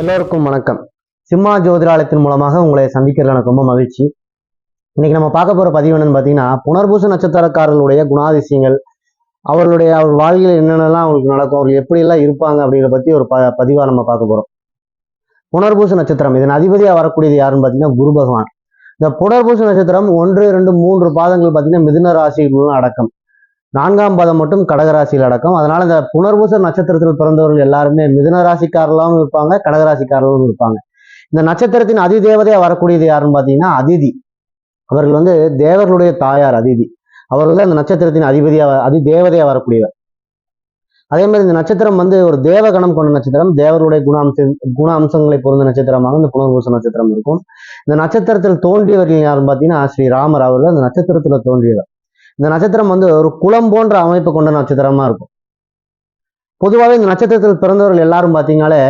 எல்லோருக்கும் வணக்கம். சிம்மா ஜோதிராலயத்தின் மூலமாக உங்களை சந்திக்கிறது எனக்கு ரொம்ப மகிழ்ச்சி. இன்னைக்கு நம்ம பார்க்க போற பதிவு என்னன்னு பார்த்தீங்கன்னா புனர்பூச நட்சத்திரக்காரர்களுடைய குணாதிசயங்கள் அவர்களுடைய அவர் வாழ்க்கையில் என்னென்னலாம் அவங்களுக்கு நடக்கும் அவர்கள் எப்படியெல்லாம் இருப்பாங்க அப்படிங்கிற பற்றி ஒரு ப பதிவாக நம்ம பார்க்க போறோம். புனர்பூச நட்சத்திரம் இதன் அதிபதியாக வரக்கூடியது யாருன்னு பார்த்தீங்கன்னா குரு பகவான். இந்த புனர்பூச நட்சத்திரம் ஒன்று ரெண்டு மூன்று பாதங்கள் பார்த்தீங்கன்னா மிதுன ராசிகளும் அடக்கம். நான்காம் பாதம் மட்டும் கடகராசியில் அடக்கம். அதனால இந்த புனர்பூச நட்சத்திரத்தில் பிறந்தவர்கள் எல்லாருமே மிதுனராசிக்காரர்களாலும் இருப்பாங்க கடகராசிக்காரர்களும் இருப்பாங்க. இந்த நட்சத்திரத்தின் அதிதேவதையாக வரக்கூடியது யாருன்னு பார்த்தீங்கன்னா அதிதி. அவர்கள் வந்து தேவர்களுடைய தாயார் அதிதி. அவர்கள் தான் இந்த நட்சத்திரத்தின் அதிபதியா அதி தேவதையா வரக்கூடியவர். அதே மாதிரி இந்த நட்சத்திரம் வந்து ஒரு தேவ கணம் கொண்ட நட்சத்திரம் தேவருடைய குண அம்ச குண அம்சங்களை பொருந்த நட்சத்திரமாக இந்த புனர்பூச நட்சத்திரம் இருக்கும். இந்த நட்சத்திரத்தில் தோன்றியவர்கள் யாருன்னு பார்த்தீங்கன்னா ஸ்ரீ ராமர். அவர்கள் அந்த நட்சத்திரத்துல தோன்றியவர். இந்த நட்சத்திரம் வந்து ஒரு குளம் போன்ற அமைப்பு கொண்ட நட்சத்திரமா இருக்கும். பொதுவாகவே இந்த நட்சத்திரத்தில் பிறந்தவர்கள் எல்லாரும் பார்த்தீங்களே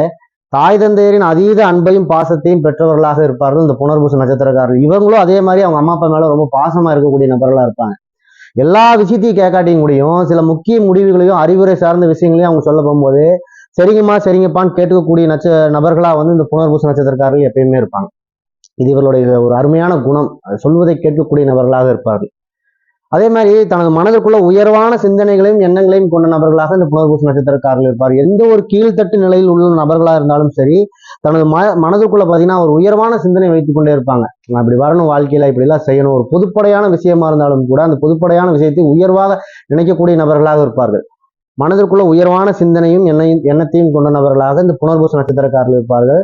தாய் தந்தையரின் அதீத அன்பையும் பாசத்தையும் பெற்றவர்களாக இருப்பார்கள். இந்த புனர்பூச நட்சத்திரக்காரர்கள். இவங்களும் அதே மாதிரி அவங்க அம்மா அப்பா மேல ரொம்ப பாசமா இருக்கக்கூடிய நபர்களா இருப்பாங்க. எல்லா விஷயத்தையும் கேட்காட்டியும் முடியும். சில முக்கிய முடிவுகளையும் அறிவுரை சார்ந்த விஷயங்களையும் அவங்க சொல்ல போகும்போது சரிங்கம்மா சரிங்கப்பான்னு கேட்டுக்கக்கூடிய நட்ச நபர்களா வந்து இந்த புனர்பூச நட்சத்திரக்காரர்கள் எப்பயுமே இருப்பாங்க. இது இவர்களுடைய ஒரு அருமையான குணம். சொல்வதை கேட்கக்கூடிய நபர்களாக இருப்பார்கள். அதே மாதிரி தனது மனதுக்குள்ள உயர்வான சிந்தனைகளையும் எண்ணங்களையும் கொண்ட நபர்களாக இந்த புனர்பூச நட்சத்திரக்காரர்கள் இருப்பார். எந்த ஒரு கீழ்த்தட்டு நிலையில் உள்ள நபர்களாக இருந்தாலும் சரி தனது ம மனதுக்குள்ள பார்த்தீங்கன்னா ஒரு உயர்வான சிந்தனை வைத்துக் கொண்டே இருப்பாங்க. நான் இப்படி வரணும் வாழ்க்கையில இப்படிலாம் செய்யணும். ஒரு பொதுப்படையான விஷயமா இருந்தாலும் கூட அந்த பொதுப்படையான விஷயத்தை உயர்வாக நினைக்கக்கூடிய நபர்களாக இருப்பார்கள். மனதிற்குள்ள உயர்வான சிந்தனையும் எண்ணையும் எண்ணத்தையும் கொண்ட நபர்களாக இந்த புனர்பூச நட்சத்திரக்காரர்கள் இருப்பார்கள்.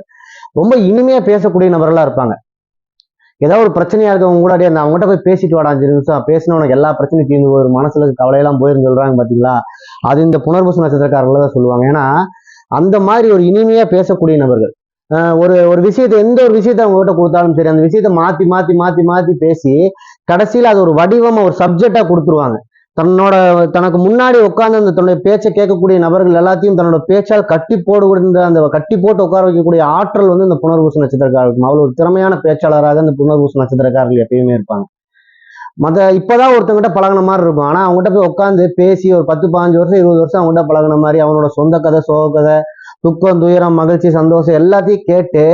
ரொம்ப இனிமையா பேசக்கூடிய நபர்களா இருப்பாங்க. ஏதாவது ஒரு பிரச்சனையா இருக்கவங்க கூட அப்படியே அந்த அவங்ககிட்ட போய் பேசிட்டு வாடா அஞ்சு நிமிஷம். பேசினா உனக்கு எல்லா பிரச்சனையும் தீர்ந்து போயிடும். மனசுல கவலையெல்லாம் போயிருந்து சொல்றாங்க பாத்தீங்களா? அது இந்த புனர்பூச நட்சத்திரக்காரர்கள் தான் சொல்லுவாங்க. ஏன்னா அந்த மாதிரி ஒரு இனிமையா பேசக்கூடிய நபர்கள் ஆஹ் ஒரு ஒரு விஷயத்தை எந்த ஒரு விஷயத்தை அவங்க கிட்ட கொடுத்தாலும் சரி அந்த விஷயத்த மாத்தி மாத்தி மாத்தி மாத்தி பேசி கடைசியில அது ஒரு வடிவமா ஒரு சப்ஜெக்டா கொடுத்துருவாங்க. தன்னோட தனக்கு முன்னாடி உட்கார்ந்து அந்த தன்னுடைய பேச்சை கேட்கக்கூடிய நபர்கள் எல்லாத்தையும் தன்னோட பேச்சால் கட்டி போடுகின்ற அந்த கட்டி போட்டு உட்கார வைக்கக்கூடிய ஆற்றல் வந்து இந்த புனர்பூச நட்சத்திரக்காரர்கள் இருக்கும் அவ்வளவு ஒரு திறமையான பேச்சாளராக இந்த புனர்பூச நட்சத்திரக்காரர்கள் எப்பயுமே இருப்பாங்க. மற்ற இப்பதான் ஒருத்தங்கிட்ட பழகுன மாதிரி இருக்கும். ஆனா அவங்ககிட்ட போய் உட்காந்து பேசி ஒரு பத்து பதினஞ்சு வருஷம் இருபது வருஷம் அவங்ககிட்ட பழகுன மாதிரி அவனோட சொந்த கதை சோக கதை துக்கம் துயரம் மகிழ்ச்சி சந்தோஷம் எல்லாத்தையும் கேட்டு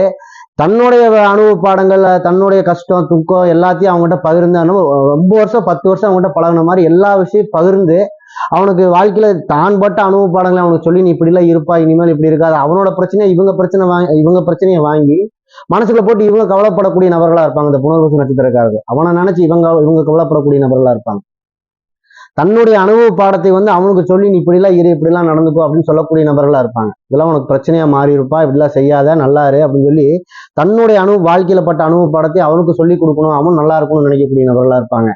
தன்னுடைய அனுபவ பாடங்கள் தன்னுடைய கஷ்டம் துக்கம் எல்லாத்தையும் அவங்ககிட்ட பகிர்ந்து அனுபவம் ரொம்ப வருஷம் பத்து வருஷம் அவங்ககிட்ட பழகுன மாதிரி எல்லா விஷயம் பகிர்ந்து அவனுக்கு வாழ்க்கையில தான் பட்ட அனுபவ பாடங்களை அவனுக்கு சொல்லி நீ இப்படி எல்லாம் இருப்பா இனிமேல் இப்படி இருக்காது. அவனோட பிரச்சனையை இவங்க பிரச்சனை வாங்கி இவங்க பிரச்சனையை வாங்கி மனசுக்குள்ள போட்டு இவங்க கவலைப்படக்கூடிய நபர்களா இருப்பாங்க. இந்த புனர்வசு நட்சத்திரக்காரர்கள். அவனை நினைச்சு இவங்க இவங்க கவலைப்படக்கூடிய நபர்களா இருப்பாங்க. தன்னுடைய அனுபவ பாடத்தை வந்து அவனுக்கு சொல்லி நீ இப்படிலாம் இரு இப்படிலாம் நடந்துக்கோ அப்படின்னு சொல்லக்கூடிய நபர்களா இருப்பாங்க. இதெல்லாம் உனக்கு பிரச்சனையா மாறி இருப்பா இப்படிலாம் செய்யாத நல்லா இரு அப்படின்னு சொல்லி தன்னுடைய அனுபவ வாழ்க்கையில பட்ட அனுபவ பாடத்தை அவனுக்கு சொல்லி கொடுக்கணும். அவனும் நல்லா இருக்கணும்னு நினைக்கக்கூடிய நபர்களா இருப்பாங்க.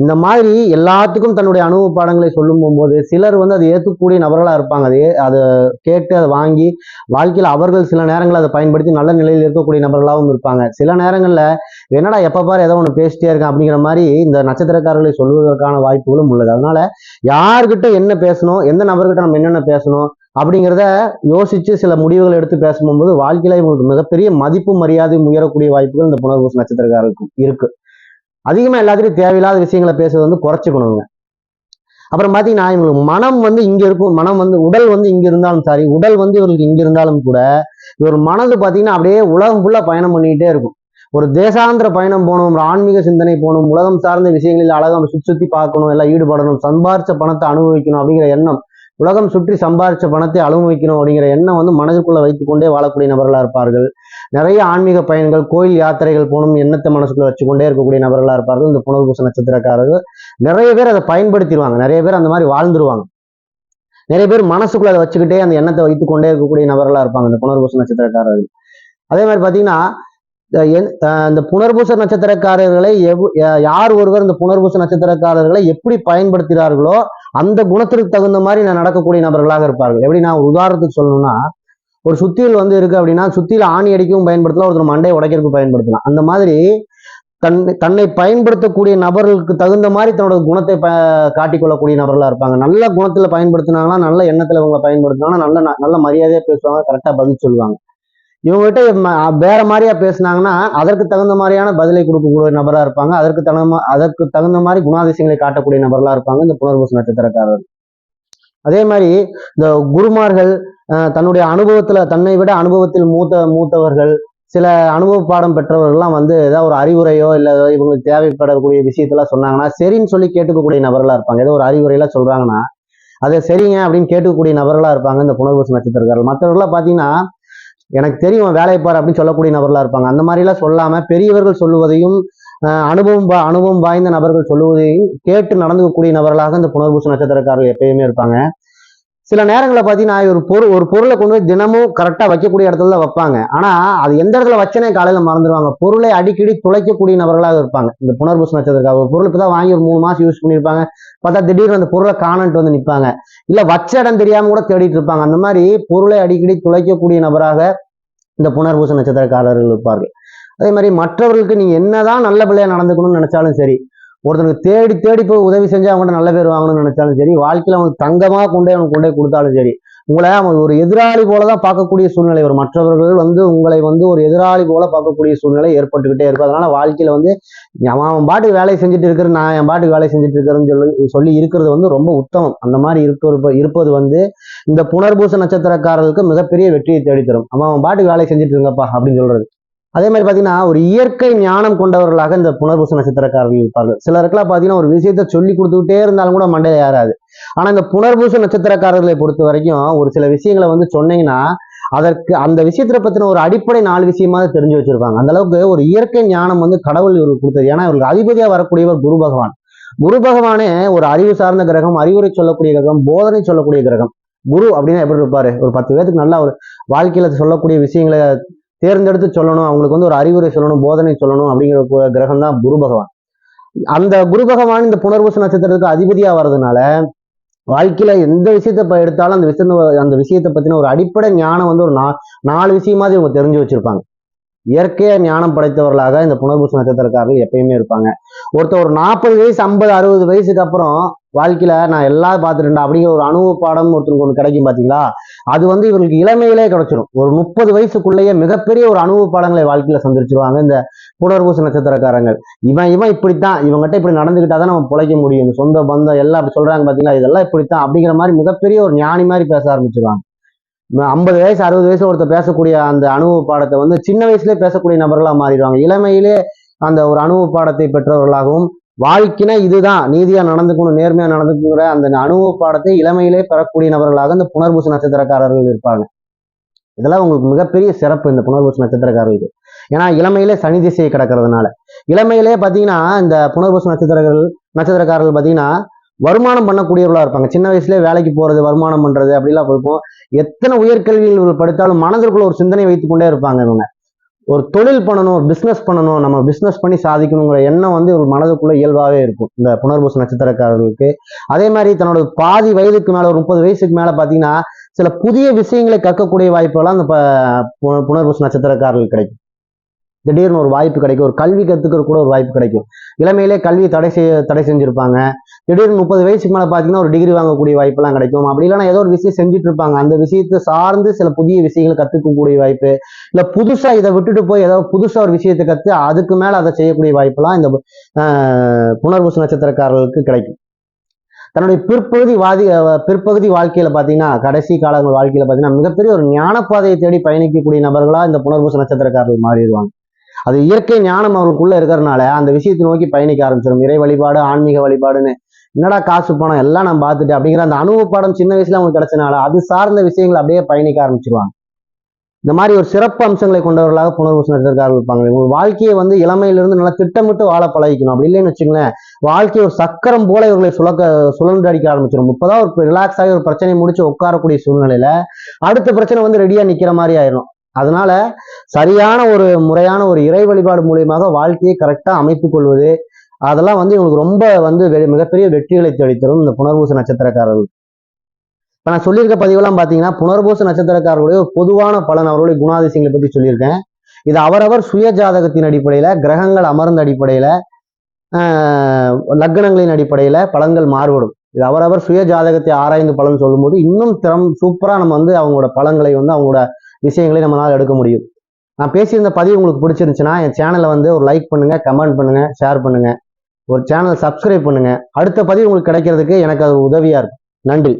இந்த மாதிரி எல்லாத்துக்கும் தன்னுடைய அனுபவ பாடங்களை சொல்லும் போது சிலர் வந்து அதை ஏற்றுக்கூடிய நபர்களாக இருப்பாங்க. அது அதை கேட்டு அதை வாங்கி வாழ்க்கையில் அவர்கள் சில நேரங்களில் அதை பயன்படுத்தி நல்ல நிலையில் இருக்கக்கூடிய நபர்களாகவும் இருப்பாங்க. சில நேரங்களில் என்னடா எப்போ பாரு ஏதோ ஒன்று பேசிட்டே இருக்கேன் அப்படிங்கிற மாதிரி இந்த நட்சத்திரக்காரர்களை சொல்வதற்கான வாய்ப்புகளும் உள்ளது. அதனால யார்கிட்ட என்ன பேசணும் எந்த நபர்கிட்ட நம்ம என்னென்ன பேசணும் அப்படிங்கிறத யோசிச்சு சில முடிவுகள் எடுத்து பேசும்போது வாழ்க்கையில இவங்களுக்கு மிகப்பெரிய மதிப்பு மரியாதை உயரக்கூடிய வாய்ப்புகள் இந்த புனர்பூச நட்சத்திரக்காரருக்கும் இருக்கு. அதிகமா எல்லாத்துலையும் தேவையில்லாத விஷயங்களை பேசுறது வந்து குறைச்சிக்கணுங்க. அப்புறம் பாத்தீங்கன்னா இவங்களுக்கு மனம் வந்து இங்க இருக்கும் மனம் வந்து உடல் வந்து இங்க இருந்தாலும் சாரி உடல் வந்து இவர்களுக்கு இங்க இருந்தாலும் கூட இவர் மனது பாத்தீங்கன்னா அப்படியே உலகம் ஃபுல்லா பயணம் பண்ணிக்கிட்டே இருக்கும். ஒரு தேசாந்திர பயணம் போகணும் ஒரு ஆன்மீக சிந்தனை போகணும் உலகம் சார்ந்த விஷயங்களில் அழகாக சுற்றி சுத்தி பார்க்கணும் எல்லாம் ஈடுபடணும் சம்பாரிச்ச பணத்தை அனுபவிக்கணும் அப்படிங்கிற எண்ணம் உலகம் சுற்றி சம்பாரிச்ச பணத்தை அனுபவிக்கணும் அப்படிங்கிற எண்ணம் வந்து மனதுக்குள்ள வைத்துக்கொண்டே வாழக்கூடிய நபர்களா இருப்பார்கள். நிறைய ஆன்மீக பயன்கள் கோயில் யாத்திரைகள் போகணும் எண்ணத்தை மனசுக்குள்ள வச்சுக்கொண்டே இருக்கக்கூடிய நபர்களா இருப்பார்கள். இந்த புனர்பூச நட்சத்திரக்காரர்கள் நிறைய பேர் அதை பயன்படுத்திடுவாங்க. நிறைய பேர் அந்த மாதிரி வாழ்ந்துருவாங்க. நிறைய பேர் மனசுக்குள்ள அதை வச்சுக்கிட்டே அந்த எண்ணத்தை வைத்துக்கொண்டே இருக்கக்கூடிய நபர்களா இருப்பாங்க இந்த புனர்பூச நட்சத்திரக்காரர்கள். அதே மாதிரி பாத்தீங்கன்னா இந்த புனர்பூச நட்சத்திரக்காரர்களை எவ் யார் ஒருவர் இந்த புனர்பூச நட்சத்திரக்காரர்களை எப்படி பயன்படுத்துகிறார்களோ அந்த குணத்திற்கு தகுந்த மாதிரி நான் நடக்கக்கூடிய நபர்களாக இருப்பார்கள். எப்படி நான் ஒரு உதாரணத்துக்கு சொல்லணும்னா ஒரு சுத்தியில் வந்து இருக்கு அப்படின்னா சுத்தியில் ஆணி அடிக்கவும் பயன்படுத்தலாம் ஒருத்தர் மண்டையை உடைக்கிறதுக்கு பயன்படுத்தலாம். அந்த மாதிரி தன் தன்னை பயன்படுத்தக்கூடிய நபர்களுக்கு தகுந்த மாதிரி தன்னோட குணத்தை ப காட்டிக்கொள்ளக்கூடிய நபர்களா இருப்பாங்க. நல்ல குணத்தில் பயன்படுத்தினாங்கன்னா நல்ல எண்ணத்துல இவங்களை பயன்படுத்தினாங்கன்னா நல்ல நல்ல மரியாதையாக பேசுவாங்க கரெக்டா பதில் சொல்லுவாங்க. இவங்ககிட்ட வேற மாதிரியா பேசுனாங்கன்னா அதற்கு தகுந்த மாதிரியான பதிலை கொடுக்கக்கூடிய நபரா இருப்பாங்க. அதற்கு தகுந்த அதற்கு தகுந்த மாதிரி குணாதிசயங்களை காட்டக்கூடிய நபர்களா இருப்பாங்க இந்த புனர்பூச நட்சத்திரக்காரர்கள். அதே மாதிரி இந்த குருமார்கள் தன்னுடைய அனுபவத்துல தன்னை விட அனுபவத்தில் மூத்த மூத்தவர்கள் சில அனுபவ பாடம் பெற்றவர்கள்லாம் வந்து ஏதாவது ஒரு அறிவுரையோ இல்லை இவங்களுக்கு தேவைப்படக்கூடிய விஷயத்தெல்லாம் சொன்னாங்கன்னா சரின்னு சொல்லி கேட்டுக்கக்கூடிய நபர்களா இருப்பாங்க. ஏதோ ஒரு அறிவுரையெல்லாம் சொல்றாங்கன்னா அதை சரிங்க அப்படின்னு கேட்டுக்கக்கூடிய நபர்களா இருப்பாங்க இந்த புனர்பூச நட்சத்திரக்காரர்கள். மற்றவர்களாம் பார்த்தீங்கன்னா எனக்கு தெரியும் வேலையை பாரு அப்படின்னு சொல்லக்கூடிய நபர்களா இருப்பாங்க. அந்த மாதிரிலாம் சொல்லாமல் பெரியவர்கள் சொல்லுவதையும் அஹ் அனுபவம் பா அனுபவம் வாய்ந்த நபர்கள் சொல்லுவதையும் கேட்டு நடந்துக்கக்கூடிய நபர்களாக இந்த புனர்பூச நட்சத்திரக்காரர்கள் எப்பயுமே இருப்பாங்க. சில நேரங்களில் பார்த்தீங்கன்னா ஒரு பொருள் ஒரு பொருளை கொண்டு போய் தினமும் கரெக்டாக வைக்கக்கூடிய இடத்துல தான் வைப்பாங்க. ஆனால் அது எந்த இடத்துல வச்சனே காலையில் மறந்துடுவாங்க பொருளை அடிக்கடி துளைக்கக்கூடிய நபர்களாக இருப்பாங்க. இந்த புனர்பூச நட்சத்திரக்காரர் ஒரு பொருளுக்கு தான் வாங்கி ஒரு மூணு மாசம் யூஸ் பண்ணியிருப்பாங்க. பார்த்தா திடீர்னு அந்த பொருளை காணன்ட்டு வந்து நிற்பாங்க இல்லை வச்ச இடம் தெரியாம கூட தேடிட்டு இருப்பாங்க. அந்த மாதிரி பொருளை அடிக்கடி துளைக்கக்கூடிய நபராக இந்த புனர்பூச நட்சத்திரக்காரர்கள் இருப்பார்கள். அதே மாதிரி மற்றவர்களுக்கு நீங்க என்னதான் நல்ல பிள்ளையா நடந்துக்கணும்னு நினைச்சாலும் சரி ஒருத்தனுக்கு தேடி தேடி போய் உதவி செஞ்சு அவங்கள்ட்ட நல்ல பேர் வாங்கணும்னு நினைச்சாலும் சரி வாழ்க்கையில அவனுக்கு தங்கமாக கொண்டே அவனுக்கு கொண்டே கொடுத்தாலும் சரி உங்களை அவன் ஒரு எதிராளி போல தான் பார்க்கக்கூடிய சூழ்நிலை வரும். மற்றவர்கள் வந்து உங்களை வந்து ஒரு எதிராளி போல பார்க்கக்கூடிய சூழ்நிலை ஏற்பட்டுக்கிட்டே இருக்கும். அதனால வாழ்க்கையில வந்து அவன் அவன் பாட்டுக்கு வேலையை செஞ்சுட்டு இருக்கிற நான் என் பாட்டுக்கு வேலையை செஞ்சுட்டு இருக்கிறேன்னு சொல்லி சொல்லி இருக்கிறது வந்து ரொம்ப உத்தமம். அந்த மாதிரி இருக்க இருப்பது வந்து இந்த புனர்பூச நட்சத்திரக்காரர்களுக்கு மிகப்பெரிய வெற்றியை தேடித்தரும். அவன் அவன் பாட்டுக்கு வேலையை செஞ்சுட்டு இருங்கப்பா அப்படின்னு சொல்றது. அதே மாதிரி பார்த்தீங்கன்னா ஒரு இயற்கை ஞானம் கொண்டவர்களாக இந்த புனர்பூச நட்சத்திரக்காரர்கள் இருப்பார்கள். சிலருக்குலாம் பார்த்தீங்கன்னா ஒரு விஷயத்த சொல்லி கொடுத்துக்கிட்டே இருந்தாலும் கூட மண்டையில் ஏறாது. ஆனா இந்த புனர்பூச நட்சத்திரக்காரர்களை பொறுத்த வரைக்கும் ஒரு சில விஷயங்களை வந்து சொன்னீங்கன்னா அதற்கு அந்த விஷயத்தை பத்தின ஒரு அடிப்படை நாலு விஷயமாவது தெரிஞ்சு வச்சிருப்பாங்க. அந்த அளவுக்கு ஒரு இயற்கை ஞானம் வந்து கடவுள் இவருக்கு கொடுத்தது. ஏன்னா இவருக்கு அதிபதியா வரக்கூடியவர் குரு பகவான். குரு பகவானே ஒரு அறிவு சார்ந்த கிரகம் அறிவுரை சொல்லக்கூடிய கிரகம் போதனை சொல்லக்கூடிய கிரகம். குரு அப்படின்னா எப்படி இருப்பாரு? ஒரு பத்து பேருக்கு நல்லா ஒரு வாழ்க்கையில சொல்லக்கூடிய விஷயங்களை தேர்ந்தெடுத்து சொல்லணும் அவங்களுக்கு வந்து ஒரு அறிவுரை சொல்லணும் போதனை சொல்லணும் அப்படிங்கிற கிரகம் தான் குரு பகவான். அந்த குரு பகவான் இந்த புனர்வசு நட்சத்திரத்துக்கு அதிபதியா வர்றதுனால வாழ்க்கையில எந்த விஷயத்தை எடுத்தாலும் அந்த விஷயத்த அந்த விஷயத்தை பத்தின ஒரு அடிப்படை ஞானம் வந்து ஒரு நா நாலு விஷயமாவது இவங்க தெரிஞ்சு வச்சிருப்பாங்க. இயற்கையா ஞானம் படைத்தவர்களாக இந்த புனர்பூச நட்சத்திரக்காரர்கள் எப்பயுமே இருப்பாங்க. ஒருத்தர் ஒரு நாற்பது வயசு ஐம்பது அறுபது வயசுக்கு அப்புறம் வாழ்க்கையில நான் எல்லாம் பார்த்துட்டேன்டா அப்படிங்கிற ஒரு அனுபவ பாடம் ஒருத்தருக்கு ஒன்று கிடைக்கும் பாத்தீங்களா? அது வந்து இவங்களுக்கு இளமையிலே கிடைச்சிடும் ஒரு முப்பது வயசுக்குள்ளேயே மிகப்பெரிய ஒரு அனுபவ பாடங்களை வாழ்க்கையில சந்திச்சிருவாங்க இந்த புனர்பூச நட்சத்திரக்காரங்கள். இவன் இவன் இப்படித்தான் இவங்ககிட்ட இப்படி நடந்துக்கிட்டாதான் நம்ம பிழைக்க முடியும். சொந்த பந்தம் எல்லாம் அப்படி சொல்றாங்க பாத்தீங்களா? இதெல்லாம் இப்படித்தான் அப்படிங்கிற மாதிரி மிகப்பெரிய ஒரு ஞானி மாதிரி பேச ஆரம்பிச்சிருவாங்க. ஐம்பது வயசு அறுபது வயசு ஒருத்தர் பேசக்கூடிய அந்த அனுபவ பாடத்தை வந்து சின்ன வயசுலேயே பேசக்கூடிய நபர்களாக மாறிடுவாங்க. இளமையிலே அந்த ஒரு அனுபவ பாடத்தை பெற்றவர்களாகவும் வாழ்க்கைனா இதுதான். நீதியா நடந்துக்கணும் நேர்மையா நடந்துக்கணுங்கிற அந்த அனுபவ பாடத்தை இளமையிலே பெறக்கூடிய நபர்களாக இந்த புனர்பூச நட்சத்திரக்காரர்கள் இருப்பாங்க. இதெல்லாம் உங்களுக்கு மிகப்பெரிய சிறப்பு இந்த புனர்பூச நட்சத்திரக்காரர்களுக்கு ஏன்னா இளமையிலே சனி திசையை கிடக்கிறதுனால. இளமையிலே பார்த்தீங்கன்னா இந்த புனர்பூச நட்சத்திரங்கள் நட்சத்திரக்காரர்கள் பார்த்தீங்கன்னா வருமானம் பண்ணக்கூடியவர்களா இருப்பாங்க. சின்ன வயசுலேயே வேலைக்கு போறது வருமானம் பண்றது அப்படிலாம் இருக்கும் எத்தனை உயர்கல்வியில் படித்தாலும் மனதிற்குள்ள ஒரு சிந்தனை வைத்துக் கொண்டே இருப்பாங்க இவங்க. ஒரு தொழில் பண்ணணும் ஒரு பிசினஸ் பண்ணணும் நம்ம பிசினஸ் பண்ணி சாதிக்கணுங்கிற எண்ணம் வந்து ஒரு மனதுக்குள்ள இயல்பாகவே இருக்கும். இந்த புனர்பூச நட்சத்திரக்காரர்களுக்கு. அதே மாதிரி தன்னோட பாதி வயதுக்கு மேல ஒரு முப்பது வயசுக்கு மேல பாத்தீங்கன்னா சில புதிய விஷயங்களை கற்கக்கூடிய வாய்ப்புகள்லாம் அந்த ப- புனர்பூச நட்சத்திரக்காரர்கள் கிடைக்கும். திடீர்னு ஒரு வாய்ப்பு கிடைக்கும். ஒரு கல்வி கற்றுக்கிற கூட ஒரு வாய்ப்பு கிடைக்கும். இளமையிலே கல்வி தடை செய்ய தடை செஞ்சிருப்பாங்க. திடீர்னு முப்பது வயசுக்கு மேலே பாத்தீங்கன்னா ஒரு டிகிரி வாங்கக்கூடிய வாய்ப்பெல்லாம் கிடைக்கும். அப்படி இல்லைனா ஏதோ ஒரு விஷயம் செஞ்சுட்டு இருப்பாங்க அந்த விஷயத்தை சார்ந்து சில புதிய விஷயங்களை கத்துக்கக்கூடிய வாய்ப்பு. இல்லை புதுசா இதை விட்டுட்டு போய் ஏதோ புதுசா ஒரு விஷயத்தை கத்து அதுக்கு மேல அதை செய்யக்கூடிய வாய்ப்பெல்லாம் இந்த ஆஹ், புனர்பூச நட்சத்திரக்காரர்களுக்கு கிடைக்கும். தன்னுடைய பிற்பகுதி வாதி பிற்பகுதி வாழ்க்கையில பாத்தீங்கன்னா கடைசி காலங்கள் வாழ்க்கையில பாத்தீங்கன்னா மிகப்பெரிய ஒரு ஞானப்பாதையை தேடி பயணிக்கக்கூடிய நபர்களா இந்த புனர்பூச நட்சத்திரக்காரர்கள் மாறிடுவாங்க. அது இயற்கை ஞானம் அவர்களுக்குள்ள இருக்கிறனால அந்த விஷயத்தை நோக்கி பயணிக்க ஆரம்பிச்சிடும் இறை வழிபாடு ஆன்மீக வழிபாடுன்னு என்னடா காசு பணம் எல்லாம் நான் பார்த்துட்டு அப்படிங்கிற அந்த அனுபவ பாடம் சின்ன வயசுல அவங்களுக்கு கிடைச்சனால அது சார்ந்த விஷயங்களை அப்படியே பயணிக்க ஆரம்பிச்சிருவாங்க. இந்த மாதிரி ஒரு சிறப்பு அம்சங்களை கொண்டவர்களாக புனர்வசம் நட்சத்திரக்காரர்கள் இருப்பாங்க உங்க வாழ்க்கையை வந்து இளமையிலிருந்து நல்லா திட்டமிட்டு வாழ பழகிக்கணும். அப்படி இல்லைன்னு வச்சுங்களேன் வாழ்க்கையை ஒரு சக்கரம் போல இவர்களை சுழக்க சுழன்று அடிக்க ஆரம்பிச்சிடும் இப்போதான் ஒரு ரிலாக்ஸ் ஆகி ஒரு பிரச்சனையை முடிச்சு உட்காரக்கூடிய சூழ்நிலையில அடுத்த பிரச்சனை வந்து ரெடியா நிக்கிற மாதிரி ஆயிரும். அதனால சரியான ஒரு முறையான ஒரு இறை வழிபாடு மூலியமாக வாழ்க்கையை கரெக்டா அமைத்துக் கொள்வது அதெல்லாம் வந்து இவங்களுக்கு ரொம்ப வந்து வெ- மிகப்பெரிய வெற்றிகளை தேடித்தரும் இந்த புனர்பூச நட்சத்திரக்காரர்கள். இப்போ நான் சொல்லியிருக்க பதிவெல்லாம் பாத்தீங்கன்னா புனர்பூச நட்சத்திரக்காரர்களுடைய ஒரு பொதுவான பலன் அவருடைய குணாதிசயங்களை பத்தி சொல்லியிருக்கேன். இது அவரவர் சுய ஜாதகத்தின் அடிப்படையில கிரகங்கள் அமர்ந்த அடிப்படையில ஆஹ், லக்னங்களின் அடிப்படையில பலன்கள் மாறுபடும். இது அவரவர் சுய ஜாதகத்தை ஆராய்ந்து பலன் சொல்லும்போது இன்னும் திறம் சூப்பரா நம்ம வந்து அவங்களோட பலன்களை வந்து அவங்களோட விஷயங்களை நம்மளால் எடுக்க முடியும். நான் பேசியிருந்த பதிவு உங்களுக்கு பிடிச்சிருந்துச்சுன்னா என் சேனலை வந்து ஒரு லைக் பண்ணுங்க கமெண்ட் பண்ணுங்க ஷேர் பண்ணுங்க. ஒரு சேனல் சப்ஸ்கிரைப் பண்ணுங்க. அடுத்த பதிவு உங்களுக்கு கிடைக்கிறதுக்கு எனக்கு அது உதவியாக இருக்கும். நன்றி.